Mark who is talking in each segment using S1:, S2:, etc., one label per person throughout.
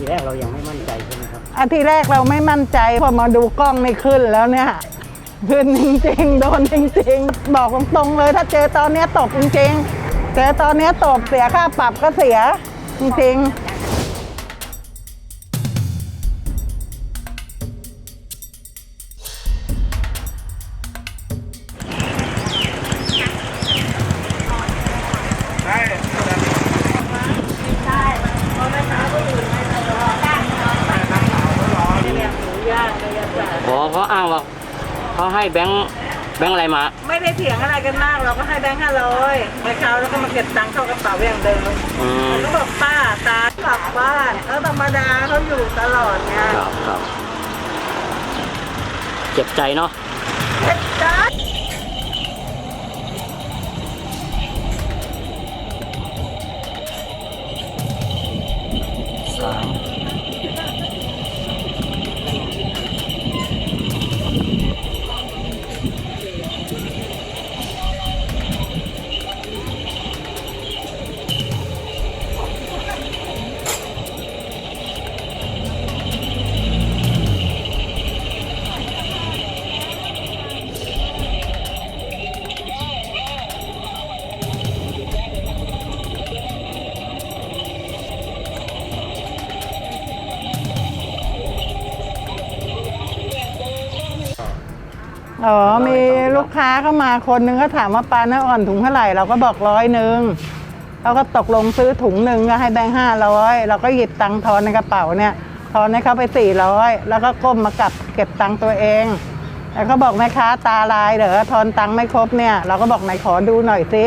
S1: ทีแรกเรายังไม่มั่นใจใช่ไหมครับ
S2: อาทีแรกเราไม่มั่นใจพอมาดูกล้องไม่ขึ้นแล้วเนี่ยขึ้นจริงๆโดนจริงๆ บอกตรงๆเลย ถ้าเจอตอนเนี้ยตบจริงๆเจอตอนเนี้ยตบเสียค่าปรับก็เสียจริงๆ
S1: เขาให้แบงค์แบงค์อะไรมา
S2: ไม่ได้เถียงอะไรกันมาก เราก็ให้แบงค์ห้าร้อยไปเขาแล้วก็มาเก็บตังค์เข้ากระเป๋าอย่างเดิม
S1: อืม
S2: ก็บอกป้าตากลับบ้านเขาธรรมดาเขาอยู่ตลอดไง
S1: ครับครับเจ็บใจเนาะ
S2: เจ็บใจ อ๋อ มีลูกค้าเข้ามาคนนึงก็ถามว่าปลาเนื้ออ่อนถุงเท่าไหร่เราก็บอกร้อยหนึ่งเราก็ตกลงซื้อถุงหนึ่งก็ให้แบงค์ห้าร้อยเราก็หยิบตังค์ทอนในกระเป๋าเนี่ยทอนให้เขาไปสี่ร้อยแล้วก็ก้มมากลับเก็บตังค์ตัวเองแล้วก็บอกแม่ค้าตาลายเด้อทอนตังค์ไม่ครบเนี่ยเราก็บอกไหนขอดูหน่อยสิ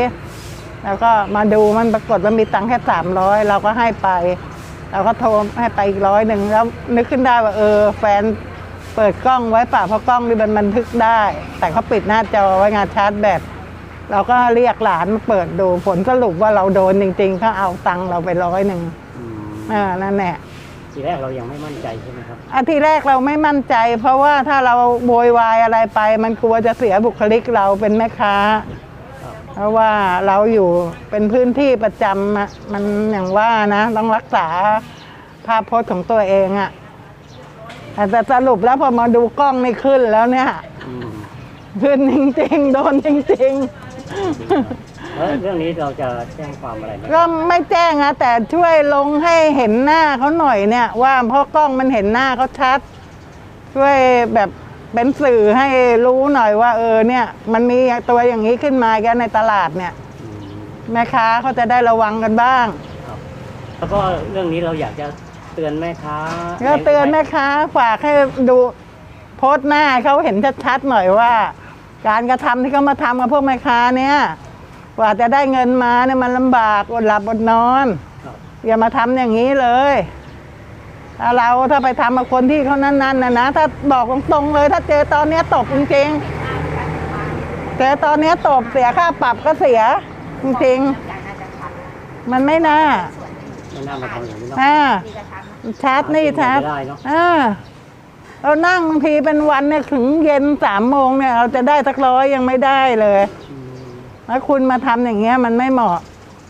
S2: แล้วก็มาดูมันปรากฏว่ามีตังค์แค่สามร้อยเราก็ให้ไปเราก็โทรให้ไปอีกร้อยหนึ่งแล้วนึกขึ้นได้ว่าเออแฟน เปิดกล้องไว้ป่ะเพราะกล้องนี่มันบันทึกได้ แต่เขาปิดหน้าจอไว้งานชาร์จแบตเราก็เรียกหลานมาเปิดดูผลสรุปว่าเราโดนจริงๆเขาเอาตังค์เราไปร้อยหนึ่ง
S1: อืม
S2: อ่านั่นแหละ
S1: ทีแรกเรายังไม่มั่นใจใช่ไหมครับ
S2: อาทีแรกเราไม่มั่นใจ เพราะว่าถ้าเราโวยวายอะไรไป มันกลัวจะเสียบุคลิกเราเป็นแม่ค้า
S1: ครับ
S2: เพราะว่าเราอยู่เป็นพื้นที่ประจำอะมันอย่างว่านะ ต้องรักษาภาพพจน์ของตัวเองอะ แต่สรุปแล้วพอมาดูกล้องในขึ้นแล้วเนี่ย
S1: อืม
S2: ขึ้นจริงๆ โดนจริง
S1: แล้วเรื่องนี้เราจะแจ้งความอะไรไหม
S2: ๆก็ไม่แจ้งนะแต่ช่วยลงให้เห็นหน้าเขาหน่อยเนี่ย ว่าเพราะกล้องมันเห็นหน้าเขาชัด ช่วยแบบเป็นสื่อให้รู้หน่อยว่า เออเนี่ย มันมีตัวอย่างนี้ขึ้นมาแกในตลาดเนี่ย
S1: อืม
S2: แม่ค้าเขาจะได้ระวังกันบ้าง
S1: ครับแล้วก็เรื่องนี้เราอยากจะ เตือนแม่ค้า
S2: ก็เตือนแม่ค้าฝากให้ดูโพสต์หน้าให้เขาเห็นชัดๆหน่อยว่า การกระทำที่เขามาทำกับพวกแม่ค้าเนี่ยกว่าจะได้เงินมาเนี่ยมันลำบากอดหลับอดนอน
S1: ครับ
S2: อย่ามาทำอย่างนี้เลยถ้าเราถ้าไปทำกับคนที่เขานั้นๆนะนะถ้าบอกตรงๆเลย ถ้าเจอตอนเนี้ยตบจริงๆเจอตอนเนี้ยตบเสียค่าปรับก็เสีย จริงๆมันไม่น่า
S1: ไม่น่ามาทำอย่างนี้เนาะ
S2: อ่าชาร์จนี่ชาร์จ
S1: ไม่ได้เนอะ
S2: อ่าเรานั่งบางทีเป็นวันเนี่ยถึงเย็นสามโมงเนี่ย เราจะได้สักร้อยยังไม่ได้เลย
S1: อืม
S2: แล้วคุณมาทำอย่างเงี้ยมันไม่เหมาะ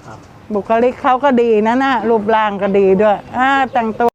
S1: ครับ
S2: บุคลิกเขาก็ดีนะน่ะรูปร่างก็ดีด้วย อ่าแต่งตัว